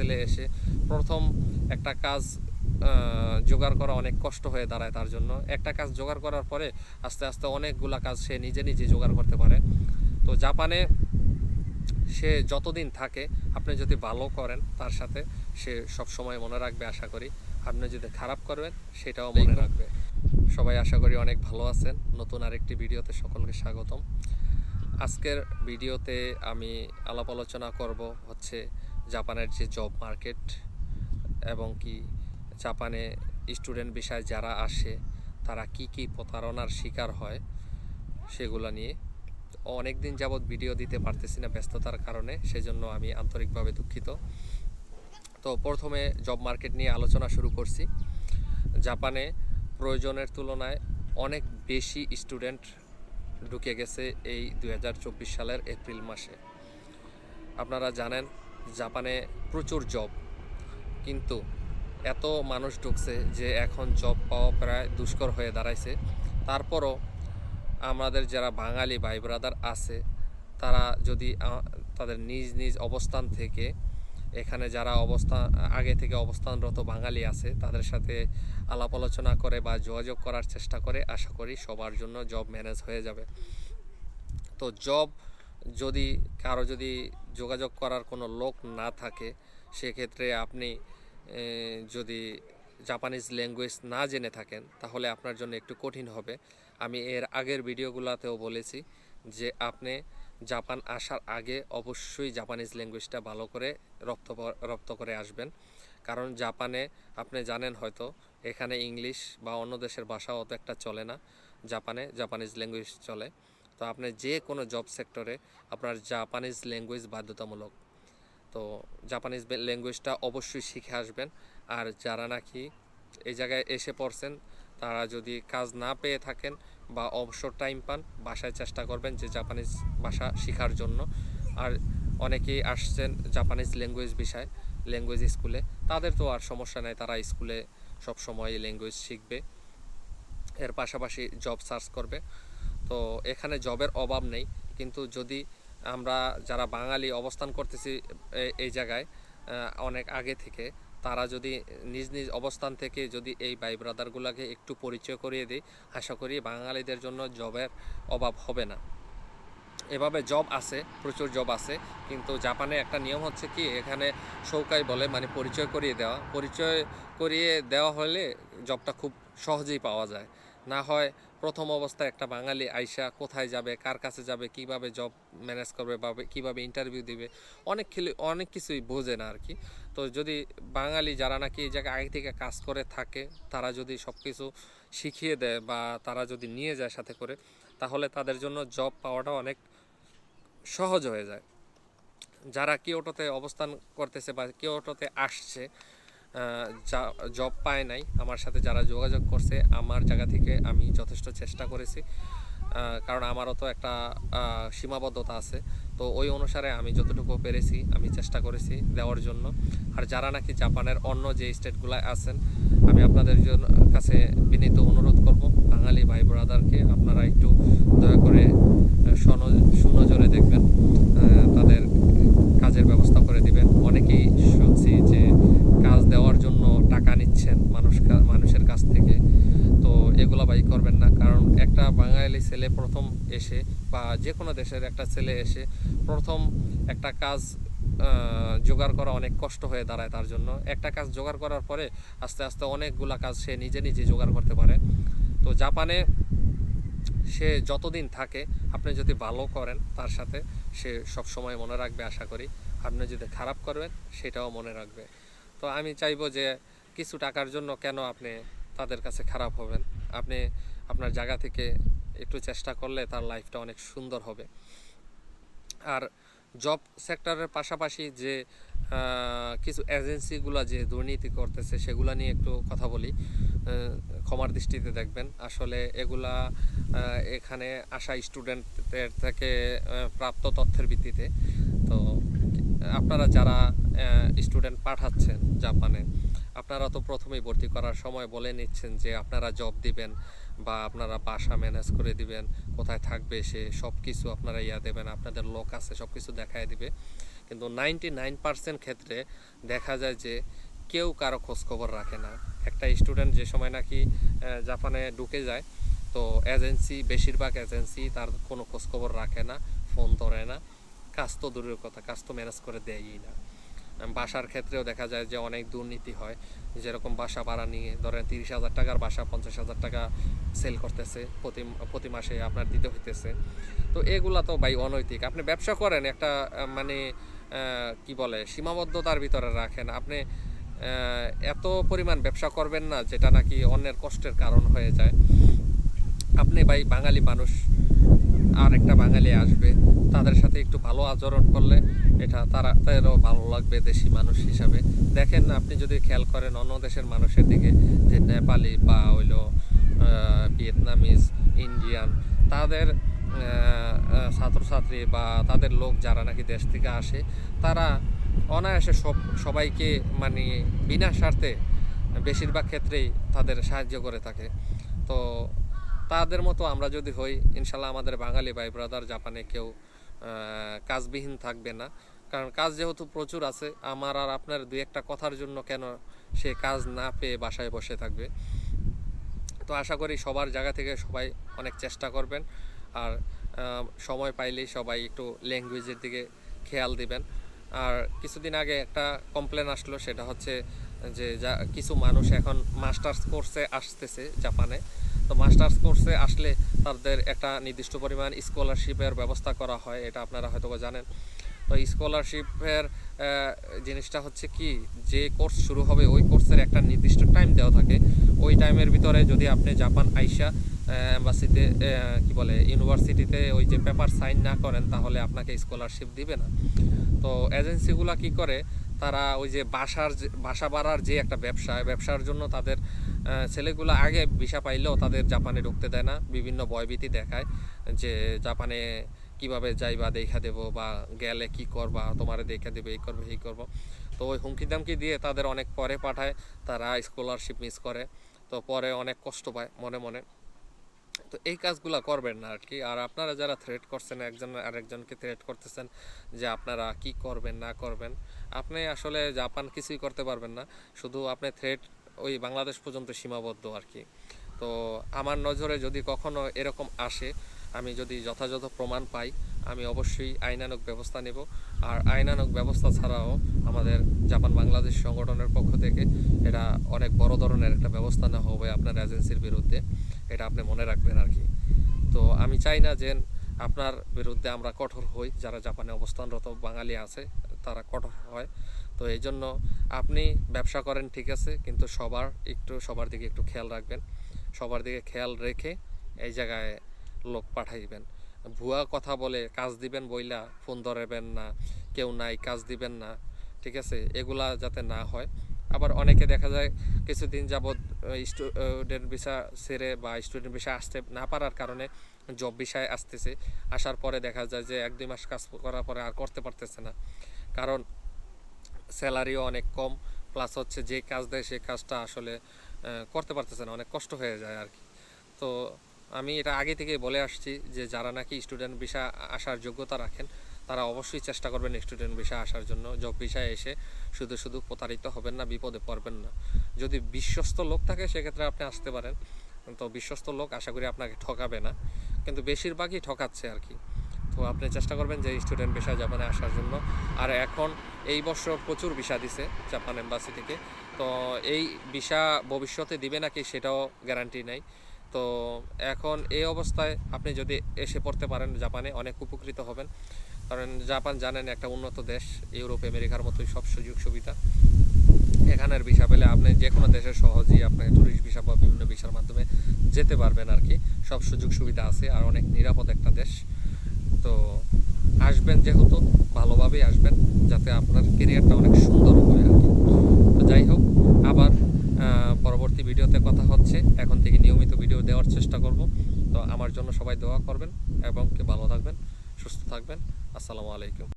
ছেলে এসে প্রথম একটা কাজ জোগাড় করা অনেক কষ্ট হয়ে দাঁড়ায় তার জন্য। একটা কাজ জোগাড় করার পরে আস্তে আস্তে অনেকগুলা কাজ সে নিজে নিজে জোগাড় করতে পারে। তো জাপানে সে যতদিন থাকে আপনি যদি ভালো করেন তার সাথে সে সব সময় মনে রাখবে আশা করি। আপনি যদি খারাপ করবেন সেটাও মনে রাখবে। সবাই আশা করি অনেক ভালো আছেন। নতুন আরেকটি ভিডিওতে সকলকে স্বাগতম। আজকের ভিডিওতে আমি আলাপ আলোচনা করব হচ্ছে জাপানের যে জব মার্কেট এবং কি জাপানে স্টুডেন্ট বিষয়ে যারা আসে, তারা কি কি প্রতারণার শিকার হয় সেগুলো নিয়ে অনেক দিন যাবৎ ভিডিও দিতে পারতেছি না ব্যস্ততার কারণে, সেজন্য আমি আন্তরিকভাবে দুঃখিত। তো প্রথমে জব মার্কেট নিয়ে আলোচনা শুরু করছি। জাপানে প্রয়োজনের তুলনায় অনেক বেশি স্টুডেন্ট ঢুকে গেছে এই দু হাজার চব্বিশ সালের এপ্রিল মাসে। আপনারা জানেন জাপানে প্রচুর জব কিন্তু এত মানুষ ঢুকছে যে এখন জব পাওয়া প্রায় দুষ্কর হয়ে দাঁড়াইছে। তারপরও আমাদের যারা বাঙালি ভাই ব্রাদার আছে, তারা যদি তাদের নিজ নিজ অবস্থান থেকে, এখানে যারা অবস্থান আগে থেকে অবস্থানরত বাঙালি আছে, তাদের সাথে আলাপ আলোচনা করে বা যোগাযোগ করার চেষ্টা করে, আশা করি সবার জন্য জব ম্যানেজ হয়ে যাবে। তো জব যদি কারও যদি যোগাযোগ করার কোনো লোক না থাকে, সেক্ষেত্রে আপনি যদি জাপানিজ ল্যাঙ্গুয়েজ না জেনে থাকেন, তাহলে আপনার জন্য একটু কঠিন হবে। আমি এর আগের ভিডিওগুলোতেও বলেছি যে আপনি জাপান আসার আগে অবশ্যই জাপানিজ ল্যাঙ্গুয়েজটা ভালো করে রপ্ত রপ্ত করে আসবেন। কারণ জাপানে আপনি জানেন হয়তো, এখানে ইংলিশ বা অন্য দেশের ভাষা অত একটা চলে না। জাপানে জাপানিজ ল্যাঙ্গুয়েজ চলে। তো আপনি যে কোনো জব সেক্টরে আপনার জাপানিজ ল্যাঙ্গুয়েজ বাধ্যতামূলক। তো জাপানিজ ল্যাঙ্গুয়েজটা অবশ্যই শিখে আসবেন। আর যারা নাকি এই জায়গায় এসে পড়ছেন, তারা যদি কাজ না পেয়ে থাকেন বা অবসর টাইম পান, বাসায় চেষ্টা করবেন যে জাপানিজ ভাষা শেখার জন্য। আর অনেকেই আসছেন জাপানিজ ল্যাঙ্গুয়েজ বিষয় ল্যাঙ্গুয়েজ স্কুলে তাদের তো আর সমস্যা নেই, তারা স্কুলে সব সময় ল্যাঙ্গুয়েজ শিখবে। এর পাশাপাশি জব সার্চ করবে। তো এখানে জবের অভাব নেই। কিন্তু যদি আমরা যারা বাঙালি অবস্থান করতেছি এই জায়গায় অনেক আগে থেকে, তারা যদি নিজ নিজ অবস্থান থেকে যদি এই ভাই ব্রাদারগুলোকে একটু পরিচয় করিয়ে দিই, আশা করি বাঙালিদের জন্য জবের অভাব হবে না। এভাবে জব আছে, প্রচুর জব আছে, কিন্তু জাপানে একটা নিয়ম হচ্ছে কি, এখানে সৌকাই বলে মানে পরিচয় করিয়ে দেওয়া। পরিচয় করিয়ে দেওয়া হলে জবটা খুব সহজেই পাওয়া যায়। না হয় প্রথম অবস্থায় একটা বাঙালি আইসা কোথায় যাবে, কার কাছে যাবে, কীভাবে জব ম্যানেজ করবে বা কীভাবে ইন্টারভিউ দিবে, অনেক অনেক কিছুই বোঝে না আর কি তো যদি বাঙালি যারা নাকি এই জায়গায় আগে থেকে কাজ করে থাকে, তারা যদি সব কিছু শিখিয়ে দেয় বা তারা যদি নিয়ে যায় সাথে করে, তাহলে তাদের জন্য জব পাওয়াটা অনেক সহজ হয়ে যায়। যারা কিওটোতে অবস্থান করতেছে বা কিওটোতে আসছে জব পায় নাই, আমার সাথে যারা যোগাযোগ করছে, আমার জায়গা থেকে আমি যথেষ্ট চেষ্টা করেছি। কারণ আমারও তো একটা সীমাবদ্ধতা আছে। তো ওই অনুসারে আমি যতটুকু পেরেছি, আমি চেষ্টা করেছি দেওয়ার জন্য। আর যারা নাকি জাপানের অন্য যে স্টেটগুলো আছেন, আমি আপনাদের জন্য কাছে বিনীত অনুরোধ করব, বাঙালি ভাই ব্রাদারকে আপনারা একটু দয়া করে আহ, সন- সুনজরে দেখবেন আহ, তাদের কাজের ব্যবস্থা করে দিবেন অনেকেই শুনছি যে কাজ দেওয়ার জন্য টাকা নিচ্ছেন মানুষ কা- মানুষের কাছ থেকে তো এগুলো ভাই করবেন না কারণ একটা বাঙালি ছেলে প্রথম এসে বা যে কোনো দেশের একটা ছেলে এসে প্রথম একটা কাজ জোগাড় করা অনেক কষ্ট হয়ে দাঁড়ায় তার জন্য। একটা কাজ জোগাড় করার পরে আস্তে আস্তে অনেকগুলা কাজ সে নিজে নিজে জোগাড় করতে পারে। তো জাপানে সে যতদিন থাকে, আপনি যদি ভালো করেন তার সাথে, সে সব সময় মনে রাখবে আশা করি। আপনি যদি খারাপ করবেন সেটাও মনে রাখবে। তো আমি চাইব যে কিছু টাকার জন্য কেন আপনি তাদের কাছে খারাপ হবেন? আপনি আপনার জায়গা থেকে একটু চেষ্টা করলে তার লাইফটা অনেক সুন্দর হবে। আর জব সেক্টরের পাশাপাশি যে কিছু এজেন্সিগুলো যে দুর্নীতি করতেছে, সেগুলো নিয়ে একটু কথা বলি। ক্ষমার দৃষ্টিতে দেখবেন, আসলে এগুলা এখানে আসা স্টুডেন্টদের থেকে প্রাপ্ত তথ্যের ভিত্তিতে। তো, আপনারা যারা স্টুডেন্ট পাঠাচ্ছেন জাপানে, আপনারা তো প্রথমেই ভর্তি করার সময় বলে নিচ্ছেন যে আপনারা জব দিবেন। বা আপনারা বাসা ম্যানেজ করে দিবেন, কোথায় থাকবে সে সব কিছু আপনারা ইয়া দেবেন, আপনাদের লোক আছে সব কিছু দেখায় দিবে। কিন্তু নাইনটি নাইন পার্সেন্ট ক্ষেত্রে দেখা যায় যে কেউ কারও খোঁজখবর রাখে না। একটা স্টুডেন্ট যে সময় নাকি জাপানে ঢুকে যায়, তো এজেন্সি বেশিরভাগ এজেন্সি তার কোনো খোঁজখবর রাখে না ফোন ধরে না। কাজ তো দূরের কথা, কাজ তো ম্যানেজ করে দেয়ই না। বাসার ক্ষেত্রেও দেখা যায় যে অনেক দুর্নীতি হয়। যেরকম বাসা ভাড়া নিয়ে ধরেন তিরিশ হাজার টাকার বাসা পঞ্চাশ হাজার টাকা সেল করতেছে প্রতি প্রতি মাসে আপনার দিতে হইতেছে। তো এগুলা তো ভাই অনৈতিক। আপনি ব্যবসা করেন, একটা মানে কি বলে, সীমাবদ্ধতার ভিতরে রাখেন। আপনি এত পরিমাণ ব্যবসা করবেন না, যেটা নাকি অন্যের কষ্টের কারণ হয়ে যায়। আপনি ভাই বাঙালি মানুষ আর একটা বাঙালি আসবে, তাদের সাথে একটু ভালো আচরণ করলে এটা তারা তাদেরও ভালো লাগবে দেশি মানুষ হিসাবে। দেখেন, আপনি যদি খেয়াল করেন অন্য দেশের মানুষের দিকে, যে নেপালি বা হইল ভিয়েতনামিজ, ইন্ডিয়ান, তাদের ছাত্রছাত্রী বা তাদের লোক যারা নাকি দেশ থেকে আসে, তারা অনায়াসে সব সবাইকে মানে বিনা স্বার্থে বেশিরভাগ ক্ষেত্রেই তাদের সাহায্য করে থাকে। তো তাদের মতো আমরা যদি হই, ইনশাল্লাহ আমাদের বাঙালি ভাই ব্রাদার জাপানে কেউ কাজবিহীন থাকবে না। কারণ কাজ যেহেতু প্রচুর আছে, আমার আর আপনার দুই একটা কথার জন্য কেন সে কাজ না পেয়ে বাসায় বসে থাকবে? তো আশা করি সবার জায়গা থেকে সবাই অনেক চেষ্টা করবেন। আর সময় পাইলেই সবাই একটু ল্যাঙ্গুয়েজের দিকে খেয়াল দিবেন। আর কিছুদিন আগে একটা কমপ্লেন আসলো, সেটা হচ্ছে যে যা, কিছু মানুষ এখন মাস্টার্স কোর্সে আসতেছে জাপানে। তো মাস্টার্স কোর্সে আসলে তাদের একটা নির্দিষ্ট পরিমাণ স্কলারশিপের ব্যবস্থা করা হয়, এটা আপনারা হয়তো জানেন। তো স্কলারশিপের জিনিসটা হচ্ছে কি, যে কোর্স শুরু হবে, ওই কোর্সের একটা নির্দিষ্ট টাইম দেওয়া থাকে। ওই টাইমের ভিতরে যদি আপনি জাপান আইসা এম্বাসিতে কি বলে ইউনিভার্সিটিতে ওই যে পেপার সাইন না করেন, তাহলে আপনাকে স্কলারশিপ দিবে না। তো এজেন্সিগুলো কি করে, তারা ওই যে বাসার বাসা বাড়ার যে একটা ব্যবসা, ব্যবসার জন্য তাদের ছেলেগুলো আগে ভিসা পাইলেও তাদের জাপানে ঢুকতে দেয় না, বিভিন্ন ভয়ভীতি দেখায় যে জাপানে কীভাবে যাইবা, দেখা দেবো বা গেলে কি করবা, তোমারে দেখা দেবে, এই করবে এই করব। তো ওই হুমকি দামকি দিয়ে তাদের অনেক পরে পাঠায়, তারা স্কলারশিপ মিস করে, তো পরে অনেক কষ্ট পায় মনে মনে। তো এই কাজগুলো করবেন না আর কি আর আপনারা যারা থ্রেট করছেন, একজন আরেকজনকে থ্রেট করতেছেন যে আপনারা কি করবেন, না করবেন, আপনি আসলে জাপান কিছুই করতে পারবেন না। শুধু আপনি থ্রেট ওই বাংলাদেশ পর্যন্ত সীমাবদ্ধ আর কি। তো আমার নজরে যদি কখনো এরকম আসে, আমি যদি যথাযথ প্রমাণ পাই, আমি অবশ্যই আইনানুগ ব্যবস্থা নেব। আর আইনানুগ ব্যবস্থা ছাড়াও আমাদের জাপান বাংলাদেশ সংগঠনের পক্ষ থেকে এটা অনেক বড় ধরনের একটা ব্যবস্থা নেওয়া হবে আপনার এজেন্সির বিরুদ্ধে। এটা আপনি মনে রাখবেন আর কি। তো আমি চাই না যে আপনার বিরুদ্ধে আমরা কঠোর হই, যারা জাপানে অবস্থানরত বাঙালি আছে তারা কঠোর হয়। তো এই জন্য আপনি ব্যবসা করেন, ঠিক আছে, কিন্তু সবার একটু, সবার দিকে একটু খেয়াল রাখবেন। সবার দিকে খেয়াল রেখে এই জায়গায় লোক পাঠাইবেন। ভুয়া কথা বলে কাজ দিবেন বইলা, ফোন ধরবেন না, কেউ নাই, কাজ দিবেন না, ঠিক আছে, এগুলা যাতে না হয়। আবার অনেকে দেখা যায় কিছুদিন যাবৎ স্টুডেন্ট ভিসা ছেড়ে বা স্টুডেন্ট ভিসা আসতে না পারার কারণে জব বিষয়ে আসতেছে। আসার পরে দেখা যায় যে এক দুই মাস কাজ করার পরে আর করতে পারতেছে না। কারণ স্যালারিও অনেক কম প্লাস হচ্ছে যে কাজ দেয় সেই কাজটা আসলে করতে পারতেছে না, অনেক কষ্ট হয়ে যায় আর কি। তো আমি এটা আগে থেকে বলে আসছি যে যারা নাকি স্টুডেন্ট ভিসা আসার যোগ্যতা রাখেন, তারা অবশ্যই চেষ্টা করবেন স্টুডেন্ট ভিসা আসার জন্য। জব ভিসায় এসে শুধু শুধু প্রতারিত হবেন না, বিপদে পড়বেন না। যদি বিশ্বস্ত লোক থাকে, সেক্ষেত্রে আপনি আসতে পারেন। তো বিশ্বস্ত লোক আশা করি আপনাকে ঠকাবে না, কিন্তু বেশিরভাগই ঠকাচ্ছে আর কি। তো আপনি চেষ্টা করবেন যে স্টুডেন্ট ভিসা জাপানে আসার জন্য। আর এখন এই বছর প্রচুর ভিসা দিছে জাপান এম্বাসি থেকে। তো এই ভিসা ভবিষ্যতে দিবে নাকি সেটাও গ্যারান্টি নেই। তো এখন এই অবস্থায় আপনি যদি এসে পড়তে পারেন জাপানে, অনেক উপকৃত হবেন। কারণ জাপান জানেন একটা উন্নত দেশ, ইউরোপ, আমেরিকার মতোই সব সুযোগ সুবিধা। এখানের ভিসা পেলে আপনি যে কোনো দেশে সহজেই আপনি ট্যুরিস্ট ভিসা বা বিভিন্ন ভিসার মাধ্যমে যেতে পারবেন আর কি। সব সুযোগ সুবিধা আছে আর অনেক নিরাপদ একটা দেশ। আসবেন যেহেতু, ভালোভাবেই আসবেন যাতে আপনার কেরিয়ারটা অনেক সুন্দর হয়ে আর তো যাই হোক, আবার পরবর্তী ভিডিওতে কথা হচ্ছে। এখন থেকে নিয়মিত ভিডিও দেওয়ার চেষ্টা করব। তো আমার জন্য সবাই দোয়া করবেন এবং কি ভালো থাকবেন, সুস্থ থাকবেন। আসসালামু আলাইকুম।